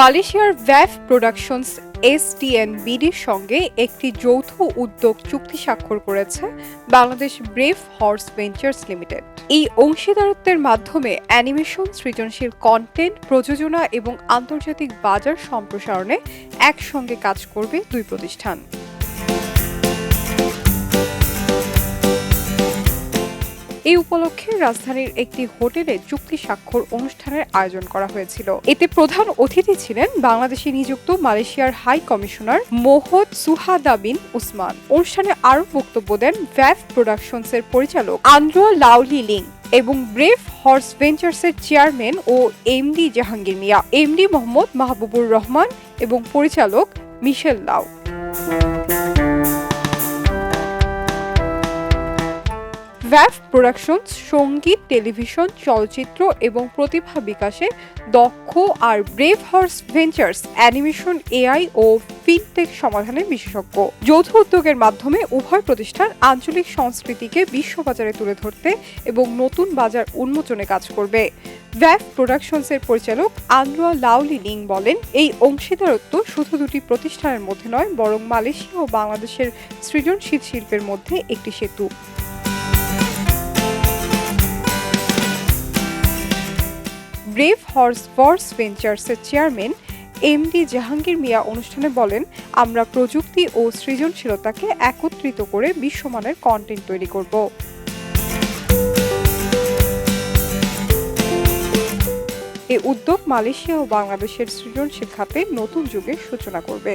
মালয়েশিয়ার ভ্যাফ productions STN বিডির সঙ্গে একটি যৌথ উদ্যোগ চুক্তি স্বাক্ষর করেছে Bangladesh Brave Horse Ventures Limited. এই অংশীদারত্বের মাধ্যমে অ্যানিমেশন, সৃজনশীল কন্টেন্ট, প্রযোজনা এবং আন্তর্জাতিক বাজার সম্প্রসারণে একসঙ্গে কাজ করবে দুই প্রতিষ্ঠান। এই উপলক্ষে রাজধানীর একটি হোটেলে চুক্তি স্বাক্ষর অনুষ্ঠানের আয়োজন করা হয়েছিল। এতে প্রধান অতিথি ছিলেন বাংলাদেশে নিযুক্ত মালয়েশিয়ার high commissioner Mohd Suhada bin Usman. অনুষ্ঠানে আরও বক্তব্য দেন ভ্যাফ প্রোডাকশনসের পরিচালক আন্দ্রোয়া লাউলি লিং এবং ব্রেভ হর্স ভেঞ্চার্সের চেয়ারম্যান ও এমডি জাহাঙ্গীর মিয়া। এমডি মোহাম্মদ মাহবুবুর রহমান এবং পরিচালক মিশেল লাউ। ভ্যাফ প্রোডাকশনস সংগীত, টেলিভিশন, চলচ্চিত্র এবং প্রতিভা বিকাশে দক্ষ আর Brave Horse Ventures animation AI ও ফিনটেক সমাধানে বিশেষজ্ঞ। যৌথ উদ্যোগের মাধ্যমে উভয় প্রতিষ্ঠান আঞ্চলিক সংস্কৃতিকে বিশ্ববাজারে তুলে ধরতে এবং নতুন বাজার উন্মোচনে কাজ করবে। ভ্যাফ প্রোডাকশনসের পরিচালক আন্দ্রা লাউলি লিং বলেন, এই অংশীদারত্ব শুধু দুটি প্রতিষ্ঠানের মধ্যে নয়, বরং মালয়েশিয়া ও বাংলাদেশের সৃজনশীল শিল্পের মধ্যে একটি সেতু। ব্রেভ হর্স ফর্স ভেঞ্চার্সের chairman M D Jahangir Mia অনুষ্ঠানে বলেন, আমরা প্রযুক্তি ও সৃজনশীলতাকে একত্রিত করে বিশ্বমানের কন্টেন্ট তৈরি করব। এই উদ্যোগ মালয়েশিয়া ও বাংলাদেশের সৃজনশীল খাতে নতুন যুগের সূচনা করবে।